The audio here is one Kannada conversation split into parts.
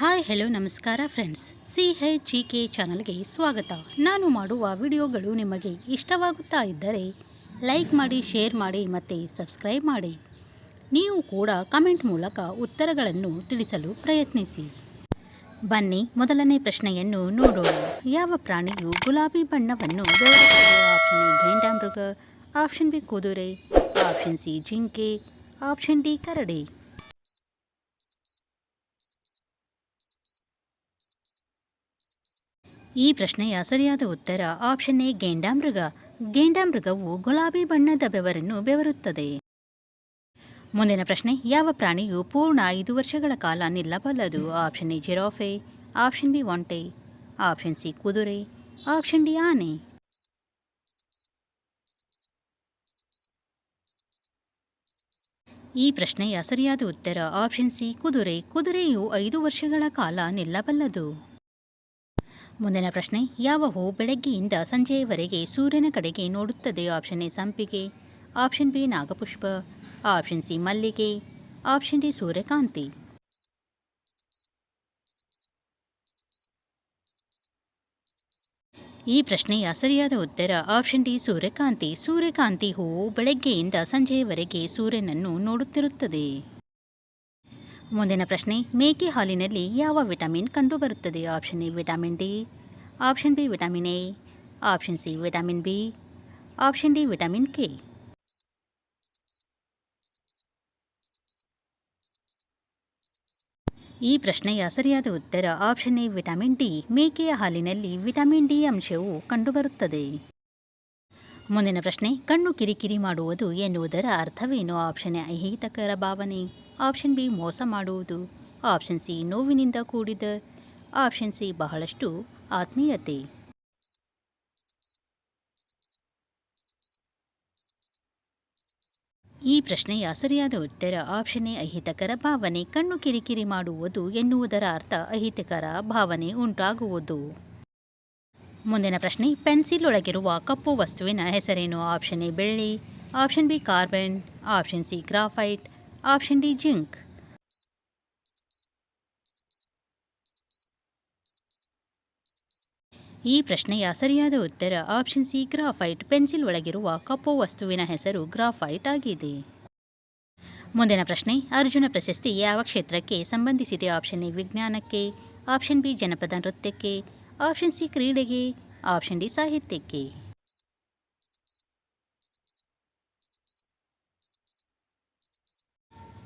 ಹಾಯ್, ಹೆಲೋ, ನಮಸ್ಕಾರ friends. C high G K ಚಾನಲ್ಗೆ ಸ್ವಾಗತ. ನಾನು ಮಾಡುವ ವಿಡಿಯೋಗಳು ನಿಮಗೆ ಇಷ್ಟವಾಗುತ್ತಾ ಇದ್ದರೆ ಲೈಕ್ ಮಾಡಿ, ಶೇರ್ ಮಾಡಿ ಮತ್ತು ಸಬ್ಸ್ಕ್ರೈಬ್ ಮಾಡಿ. ನೀವು ಕೂಡ ಕಮೆಂಟ್ ಮೂಲಕ ಉತ್ತರಗಳನ್ನು ತಿಳಿಸಲು ಪ್ರಯತ್ನಿಸಿ. ಬನ್ನಿ, ಮೊದಲನೇ ಪ್ರಶ್ನೆಯನ್ನು ನೋಡೋಣ. ಯಾವ ಪ್ರಾಣಿಯು ಗುಲಾಬಿ ಬಣ್ಣವನ್ನು ಆಪ್ಷನ್ ಎ ಘೇಂಡಾಮೃಗ, ಆಪ್ಷನ್ ಬಿ ಕುದುರೆ, ಆಪ್ಷನ್ ಸಿ ಜಿಂಕೆ, ಆಪ್ಷನ್ ಡಿ ಕರಡಿ? ಈ ಪ್ರಶ್ನೆಯ ಸರಿಯಾದ ಉತ್ತರ ಆಪ್ಷನ್ ಎ, ಗೇಂಡಾಮೃಗ. ಗೇಂಡಾಮೃಗವು ಗುಲಾಬಿ ಬಣ್ಣದ ಬೆವರನ್ನು ಬೆವರುತ್ತದೆ. ಮುಂದಿನ ಪ್ರಶ್ನೆ, ಯಾವ ಪ್ರಾಣಿಯು ಪೂರ್ಣ ಐದು ವರ್ಷಗಳ ಕಾಲ ನಿಲ್ಲಬಲ್ಲದು? Option A, giraffe. Option B, ಒಂಟೆ. ಆಪ್ಷನ್ ಸಿ, ಕುದುರೆ. ಆಪ್ಷನ್ ಡಿ, ಆನೆ. ಈ ಪ್ರಶ್ನೆಯ ಸರಿಯಾದ ಉತ್ತರ ಆಪ್ಷನ್ ಸಿ, ಕುದುರೆ. ಕುದುರೆಯು ಐದು ವರ್ಷಗಳ ಕಾಲ ನಿಲ್ಲಬಲ್ಲದು. ಮುಂದಿನ ಪ್ರಶ್ನೆ, ಯಾವ ಹೂ ಬೆಳಗ್ಗೆಯಿಂದ ಸಂಜೆಯವರೆಗೆ ಸೂರ್ಯನ ಕಡೆಗೆ ನೋಡುತ್ತದೆ? ಆಪ್ಷನ್ ಎ, ಸಂಪಿಗೆ. ಆಪ್ಷನ್ ಬಿ, ನಾಗಪುಷ್ಪ. ಆಪ್ಷನ್ ಸಿ, ಮಲ್ಲಿಗೆ. ಆಪ್ಷನ್ ಡಿ, ಸೂರ್ಯಕಾಂತಿ. ಈ ಪ್ರಶ್ನೆಯ ಸರಿಯಾದ ಉತ್ತರ, ಆಪ್ಷನ್ ಡಿ, ಸೂರ್ಯಕಾಂತಿ. ಸೂರ್ಯಕಾಂತಿ ಹೂವು ಬೆಳಗ್ಗೆಯಿಂದ ಸಂಜೆಯವರೆಗೆ ಸೂರ್ಯನನ್ನು ನೋಡುತ್ತಿರುತ್ತದೆ. ಮುಂದಿನ ಪ್ರಶ್ನೆ, ಮೇಕೆ ಹಾಲಿನಲ್ಲಿ ಯಾವ ವಿಟಮಿನ್ ಕಂಡುಬರುತ್ತದೆ? Option A, vitamin D, option B, vitamin A, option C, vitamin B, option D, vitamin K. ಈ ಪ್ರಶ್ನೆಯ ಸರಿಯಾದ ಉತ್ತರ ಆಪ್ಷನ್ ಎ, ವಿಟಮಿನ್ ಡಿ, ಮೇಕೆಯ ಹಾಲಿನಲ್ಲಿ ವಿಟಮಿನ್ ಡಿ ಅಂಶವು ಕಂಡುಬರುತ್ತದೆ. ಮುಂದಿನ ಪ್ರಶ್ನೆ, ಕಣ್ಣು ಕಿರಿಕಿರಿ ಮಾಡುವುದು ಎನ್ನುವುದರ ಅರ್ಥವೇನು? ಆಪ್ಷನ್ ಎ, ಅಹಿತಕರ ಭಾವನೆ. ಆಪ್ಷನ್ ಬಿ ಮೋಸ ಮಾಡುವುದು. ಆಪ್ಷನ್ ಸಿ ನೋವಿನಿಂದ ಕೂಡಿದ. ಆಪ್ಷನ್ ಸಿ ಬಹಳಷ್ಟು ಆತ್ಮೀಯತೆ. ಈ ಪ್ರಶ್ನೆಯ ಸರಿಯಾದ ಉತ್ತರ ಆಪ್ಷನ್ ಎ, ಅಹಿತಕರ ಭಾವನೆ. ಕಣ್ಣು ಕಿರಿಕಿರಿ ಮಾಡುವುದು ಎನ್ನುವುದರ ಅರ್ಥ ಅಹಿತಕರ ಭಾವನೆ ಉಂಟಾಗುವುದು. ಮುಂದಿನ ಪ್ರಶ್ನೆ, ಪೆನ್ಸಿಲ್ ಒಳಗಿರುವ ಕಪ್ಪು ವಸ್ತುವಿನ ಹೆಸರೇನು? ಆಪ್ಷನ್ ಎ, ಬೆಳ್ಳಿ. Option B, carbon. Option C, graphite. Option D zinc ಈ ಪ್ರಶ್ನೆಯ ಸರಿಯಾದ ಉತ್ತರ ಆಪ್ಷನ್ ಸಿ ಗ್ರಾಫೈಟ್ ಪೆನ್ಸಿಲ್ ಒಳಗಿರುವ ಕಪ್ಪು ವಸ್ತುವಿನ ಹೆಸರು ಗ್ರಾಫೈಟ್ ಆಗಿದೆ. ಮುಂದಿನ ಪ್ರಶ್ನೆ, ಅರ್ಜುನ ಪ್ರಶಸ್ತಿ ಯಾವ ಕ್ಷೇತ್ರಕ್ಕೆ ಸಂಬಂಧಿಸಿದೆ? ಆಪ್ಷನ್ ಎ ವಿಜ್ಞಾನಕ್ಕೆ. ಆಪ್ಷನ್ ಬಿ ಜನಪದ ನೃತ್ಯಕ್ಕೆ. ಆಪ್ಷನ್ ಸಿ ಕ್ರೀಡೆಗೆ. ಆಪ್ಷನ್ ಡಿ ಸಾಹಿತ್ಯಕ್ಕೆ.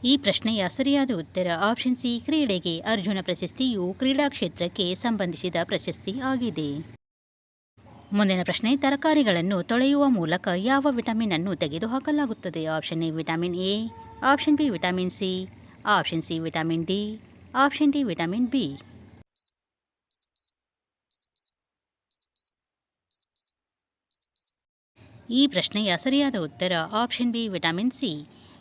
ಈ ಪ್ರಶ್ನೆಯ ಸರಿಯಾದ ಉತ್ತರ ಆಪ್ಷನ್ ಸಿ ಕ್ರೀಡೆಗೆ ಅರ್ಜುನ ಪ್ರಶಸ್ತಿಯು ಕ್ರೀಡಾ ಕ್ಷೇತ್ರಕ್ಕೆ ಸಂಬಂಧಿಸಿದ ಪ್ರಶಸ್ತಿ ಆಗಿದೆ. ಮುಂದಿನ ಪ್ರಶ್ನೆ, ತರಕಾರಿಗಳನ್ನು ತೊಳೆಯುವ ಮೂಲಕ ಯಾವ ವಿಟಮಿನ್ ಅನ್ನು ತೆಗೆದುಹಾಕಲಾಗುತ್ತದೆ? Option A vitamin A option B vitamin C option C vitamin D option D vitamin B ಈ ಪ್ರಶ್ನೆಯ ಸರಿಯಾದ ಉತ್ತರ ಆಪ್ಷನ್ ಬಿ ವಿಟಮಿನ್ ಸಿ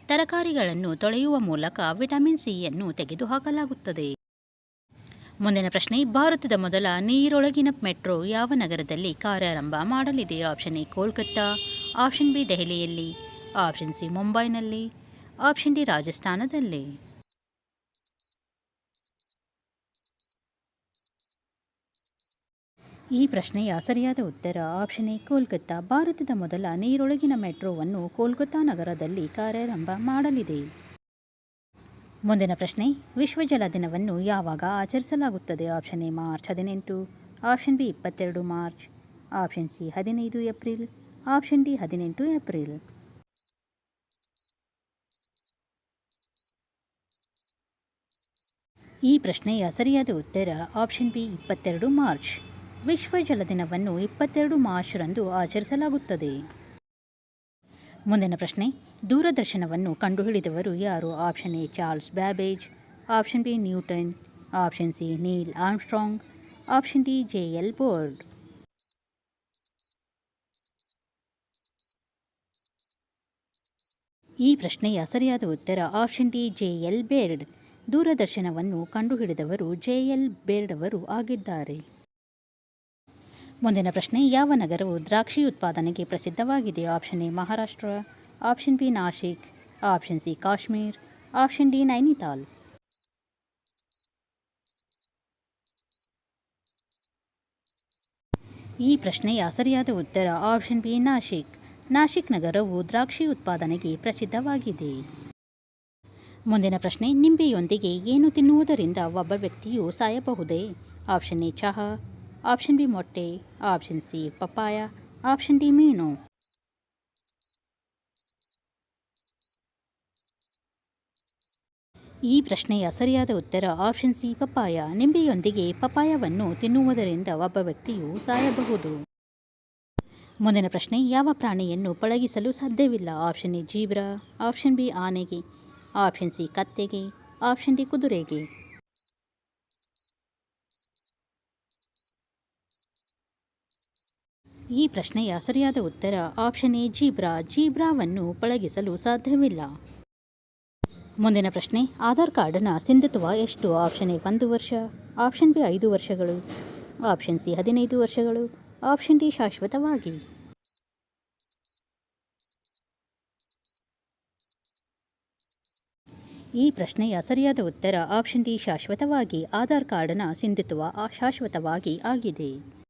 ತರಕಾರಿಗಳನ್ನು ತೊಳೆಯುವ ಮೂಲಕ ವಿಟಮಿನ್ ಸಿಯನ್ನು ತೆಗೆದುಹಾಕಲಾಗುತ್ತದೆ. ಮುಂದಿನ ಪ್ರಶ್ನೆ, ಭಾರತದ ಮೊದಲ ನೀರೊಳಗಿನ ಮೆಟ್ರೋ ಯಾವ ನಗರದಲ್ಲಿ ಕಾರ್ಯಾರಂಭ ಮಾಡಲಿದೆ? Option A, Kolkata, option B, ದೆಹಲಿಯಲ್ಲಿ, ಆಪ್ಷನ್ ಸಿ, ಮುಂಬೈನಲ್ಲಿ, ಆಪ್ಷನ್ ಡಿ, ರಾಜಸ್ಥಾನದಲ್ಲಿ. ಈ ಪ್ರಶ್ನೆಯ ಸರಿಯಾದ ಉತ್ತರ ಆಪ್ಷನ್ ಎ, ಕೋಲ್ಕತ್ತಾ. ಭಾರತದ ಮೊದಲ ನೀರೊಳಗಿನ ಮೆಟ್ರೋವನ್ನು ಕೋಲ್ಕತ್ತಾ ನಗರದಲ್ಲಿ ಕಾರ್ಯಾರಂಭ ಮಾಡಲಿದೆ. ಮುಂದಿನ ಪ್ರಶ್ನೆ, ವಿಶ್ವ ಜಲ ದಿನವನ್ನು ಯಾವಾಗ ಆಚರಿಸಲಾಗುತ್ತದೆ? ಆಪ್ಷನ್ ಎ, ಮಾರ್ಚ್ ಹದಿನೆಂಟು. ಆಪ್ಷನ್ ಬಿ, ಇಪ್ಪತ್ತೆರಡು ಮಾರ್ಚ್. ಆಪ್ಷನ್ ಸಿ, ಹದಿನೈದು ಏಪ್ರಿಲ್. ಆಪ್ಷನ್ ಡಿ, ಹದಿನೆಂಟು ಏಪ್ರಿಲ್. ಈ ಪ್ರಶ್ನೆಯ ಸರಿಯಾದ ಉತ್ತರ ಆಪ್ಷನ್ ಬಿ, ಇಪ್ಪತ್ತೆರಡು ಮಾರ್ಚ್. ವಿಶ್ವ ಜಲ ದಿನವನ್ನು ಇಪ್ಪತ್ತೆರಡು ಮಾರ್ಚ್ರಂದು ಆಚರಿಸಲಾಗುತ್ತದೆ. ಮುಂದಿನ ಪ್ರಶ್ನೆ, ದೂರದರ್ಶನವನ್ನು ಕಂಡುಹಿಡಿದವರು ಯಾರು? Option A, Charles Babbage. Option B, Newton. Option C, Neil Armstrong. Option D, J, L Board. ಈ ಪ್ರಶ್ನೆಯ ಸರಿಯಾದ ಉತ್ತರ option D, J, L Baird. ದೂರದರ್ಶನವನ್ನು ಕಂಡುಹಿಡಿದವರು ಜೆ, ಎಲ್ ಬೇರ್ಡ್ ಅವರು ಆಗಿದ್ದಾರೆ. ಮುಂದಿನ ಪ್ರಶ್ನೆ, ಯಾವ ನಗರವು ದ್ರಾಕ್ಷಿ ಉತ್ಪಾದನೆಗೆ ಪ್ರಸಿದ್ಧವಾಗಿದೆ? Option A, Maharashtra. Option B, Nashik. Option C, Kashmir. Option D, Nainital. ಈ ಪ್ರಶ್ನೆಯ ಸರಿಯಾದ ಉತ್ತರ, ಆಪ್ಷನ್ ಬಿ, ನಾಶಿಕ್. ನಾಶಿಕ್ ನಗರವು ದ್ರಾಕ್ಷಿ ಉತ್ಪಾದನೆಗೆ ಪ್ರಸಿದ್ಧವಾಗಿದೆ. ಮುಂದಿನ ಪ್ರಶ್ನೆ, ನಿಂಬೆಯೊಂದಿಗೆ ಏನು ತಿನ್ನುವುದರಿಂದ ಒಬ್ಬ ವ್ಯಕ್ತಿಯು ಸಾಯಬಹುದೇ? ಆಪ್ಷನ್ ಎ, ಚಹಾ. ಆಪ್ಷನ್ ಬಿ ಮೊಟ್ಟೆ option C papaya option D ಮೀನು ಈ ಪ್ರಶ್ನೆಯ ಸರಿಯಾದ ಉತ್ತರ ಆಪ್ಷನ್ ಸಿ ಪಪ್ಪಾಯ ನಿಂಬೆಯೊಂದಿಗೆ ಪಪ್ಪಾಯವನ್ನು ತಿನ್ನುವುದರಿಂದ ಒಬ್ಬ ವ್ಯಕ್ತಿಯು ಸಾಯಬಹುದು. ಮುಂದಿನ ಪ್ರಶ್ನೆ, ಯಾವ ಪ್ರಾಣಿಯನ್ನು ಪಳಗಿಸಲು ಸಾಧ್ಯವಿಲ್ಲ? Option A zebra. Option B ಆನೆಗೆ. ಆಪ್ಷನ್ ಸಿ ಕತ್ತೆಗೆ. ಆಪ್ಷನ್ ಡಿ ಕುದುರೆಗೆ. ಈ ಪ್ರಶ್ನೆಯ ಸರಿಯಾದ ಉತ್ತರ ಆಪ್ಷನ್ ಎ, ಜೀಬ್ರಾ. ಜೀಬ್ರಾವನ್ನು ಪಳಗಿಸಲು ಸಾಧ್ಯವಿಲ್ಲ. ಮುಂದಿನ ಪ್ರಶ್ನೆ, ಆಧಾರ್ ಕಾರ್ಡ್ನ ಸಿಂಧುತ್ವ ಎಷ್ಟು? ಆಪ್ಷನ್ ಎ, ಒಂದು ವರ್ಷ. ಆಪ್ಷನ್ ಬಿ, ಐದು ವರ್ಷಗಳು. ಆಪ್ಷನ್ ಸಿ, ಹದಿನೈದು ವರ್ಷಗಳು. ಆಪ್ಷನ್ ಡಿ, ಶಾಶ್ವತವಾಗಿ. ಈ ಪ್ರಶ್ನೆಯ ಸರಿಯಾದ ಉತ್ತರ ಆಪ್ಷನ್ ಡಿ, ಶಾಶ್ವತವಾಗಿ. ಆಧಾರ್ ಕಾರ್ಡ್ನ ಸಿಂಧುತ್ವ ಶಾಶ್ವತವಾಗಿ ಆಗಿದೆ.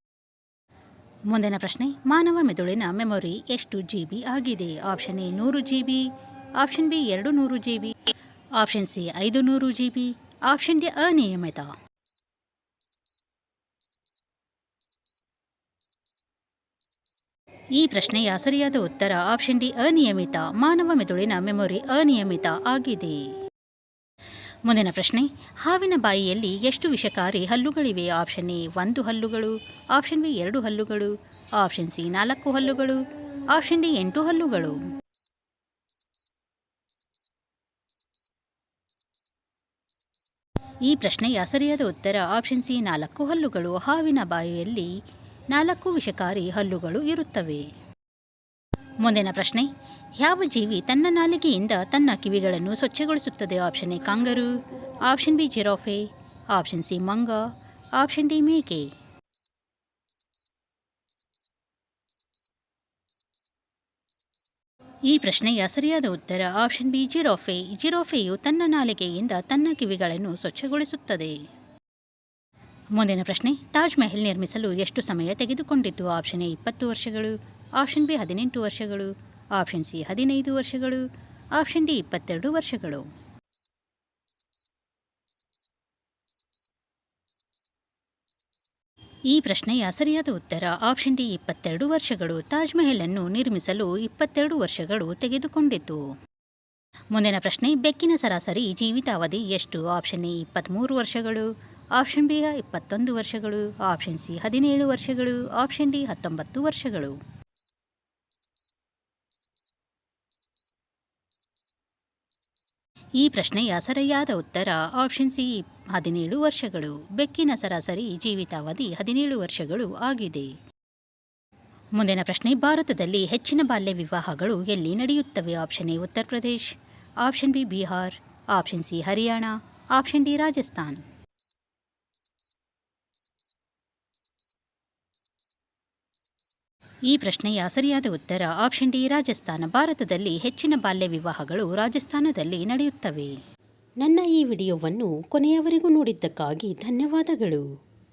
ಮುಂದಿನ ಪ್ರಶ್ನೆ, ಮಾನವ ಮೆದುಳಿನ ಮೆಮೊರಿ ಎಷ್ಟು ಜಿ ಬಿ ಆಗಿದೆ? ಆಪ್ಷನ್ ಎ ನೂರು ಜಿ ಬಿ, ಆಪ್ಷನ್ ಬಿ ಎರಡು ನೂರು ಜಿ ಬಿ, ಆಪ್ಷನ್ ಸಿ ಐದು ನೂರು ಜಿ ಬಿ, ಆಪ್ಷನ್ ಡಿ ಅನಿಯಮಿತ. ಈ ಪ್ರಶ್ನೆಯ ಸರಿಯಾದ ಉತ್ತರ ಆಪ್ಷನ್ ಡಿ ಅನಿಯಮಿತ. ಮಾನವ ಮೆದುಳಿನ ಮೆಮೊರಿ ಅನಿಯಮಿತ ಆಗಿದೆ. ಮುಂದಿನ ಪ್ರಶ್ನೆ, ಹಾವಿನ ಬಾಯಿಯಲ್ಲಿ ಎಷ್ಟು ವಿಷಕಾರಿ ಹಲ್ಲುಗಳಿವೆ? ಆಪ್ಷನ್ ಎ, ಒಂದು ಹಲ್ಲುಗಳು. ಆಪ್ಷನ್ ಬಿ, ಎರಡು ಹಲ್ಲುಗಳು. ಆಪ್ಷನ್ ಸಿ, ನಾಲ್ಕು ಹಲ್ಲುಗಳು. ಆಪ್ಷನ್ ಡಿ, ಎಂಟು ಹಲ್ಲುಗಳು. ಈ ಪ್ರಶ್ನೆಯ ಸರಿಯಾದ ಉತ್ತರ ಆಪ್ಷನ್ ಸಿ, ನಾಲ್ಕು ಹಲ್ಲುಗಳು. ಹಾವಿನ ಬಾಯಿಯಲ್ಲಿ ನಾಲ್ಕು ವಿಷಕಾರಿ ಹಲ್ಲುಗಳು ಇರುತ್ತವೆ. ಮುಂದಿನ ಪ್ರಶ್ನೆ, ಯಾವ ಜೀವಿ ತನ್ನ ನಾಲಿಗೆಯಿಂದ ತನ್ನ ಕಿವಿಗಳನ್ನು ಸ್ವಚ್ಛಗೊಳಿಸುತ್ತದೆ? Option A, kangaroo. Option B, giraffe. Option C, ಮಂಗ. ಆಪ್ಷನ್ ಡಿ, ಮೇಕೆ. ಈ ಪ್ರಶ್ನೆಯ ಸರಿಯಾದ ಉತ್ತರ ಆಪ್ಷನ್ ಬಿ, ಜಿರಾಫೆ. ಜಿರಾಫೆಯು ತನ್ನ ನಾಲಿಗೆಯಿಂದ ತನ್ನ ಕಿವಿಗಳನ್ನು ಸ್ವಚ್ಛಗೊಳಿಸುತ್ತದೆ. ಮುಂದಿನ ಪ್ರಶ್ನೆ, ತಾಜ್ ಮಹಲ್ ನಿರ್ಮಿಸಲು ಎಷ್ಟು ಸಮಯ ತೆಗೆದುಕೊಂಡಿದ್ದು ಆಪ್ಷನ್ ಎ, ಇಪ್ಪತ್ತು ವರ್ಷಗಳು. ಆಪ್ಷನ್ ಬಿ ಹದಿನೆಂಟು ವರ್ಷಗಳು, ಆಪ್ಷನ್ ಸಿ ಹದಿನೈದು ವರ್ಷಗಳು, ಆಪ್ಷನ್ ಡಿ ಇಪ್ಪತ್ತೆರಡು ವರ್ಷಗಳು. ಈ ಪ್ರಶ್ನೆಯ ಸರಿಯಾದ ಉತ್ತರ ಆಪ್ಷನ್ ಡಿ ಇಪ್ಪತ್ತೆರಡು ವರ್ಷಗಳು, ತಾಜ್ ಮಹಲ್ ಅನ್ನು ನಿರ್ಮಿಸಲು ಇಪ್ಪತ್ತೆರಡು ವರ್ಷಗಳು ತೆಗೆದುಕೊಂಡಿತು. ಮುಂದಿನ ಪ್ರಶ್ನೆ, ಬೆಕ್ಕಿನ ಸರಾಸರಿ ಜೀವಿತಾವಧಿ ಎಷ್ಟು? ಆಪ್ಷನ್ ಎ ಇಪ್ಪತ್ತ್ಮೂರು ವರ್ಷಗಳು, ಆಪ್ಷನ್ ಬಿ ಇಪ್ಪತ್ತೊಂದು ವರ್ಷಗಳು, ಆಪ್ಷನ್ ಸಿ ಹದಿನೇಳು ವರ್ಷಗಳು, ಆಪ್ಷನ್ ಡಿ ಹತ್ತೊಂಬತ್ತು ವರ್ಷಗಳು. ಈ ಪ್ರಶ್ನೆಯ ಸರಿಯಾದ ಉತ್ತರ ಆಪ್ಷನ್ ಸಿ ಹದಿನೇಳು ವರ್ಷಗಳು. ಬೆಕ್ಕಿನ ಸರಾಸರಿ ಜೀವಿತಾವಧಿ ಹದಿನೇಳು ವರ್ಷಗಳು ಆಗಿದೆ. ಮುಂದಿನ ಪ್ರಶ್ನೆ, ಭಾರತದಲ್ಲಿ ಹೆಚ್ಚಿನ ಬಾಲ್ಯ ವಿವಾಹಗಳು ಎಲ್ಲಿ ನಡೆಯುತ್ತವೆ? Option A Uttar Pradesh. Option B Bihar. Option C Haryana. Option D Rajasthan. ಈ ಪ್ರಶ್ನೆಯ ಸರಿಯಾದ ಉತ್ತರ ಆಪ್ಷನ್ ಡಿ, ರಾಜಸ್ಥಾನ. ಭಾರತದಲ್ಲಿ ಹೆಚ್ಚಿನ ಬಾಲ್ಯ ವಿವಾಹಗಳು ರಾಜಸ್ಥಾನದಲ್ಲಿ ನಡೆಯುತ್ತವೆ. ನನ್ನ ಈ ವಿಡಿಯೋವನ್ನು ಕೊನೆಯವರೆಗೂ ನೋಡಿದ್ದಕ್ಕಾಗಿ ಧನ್ಯವಾದಗಳು.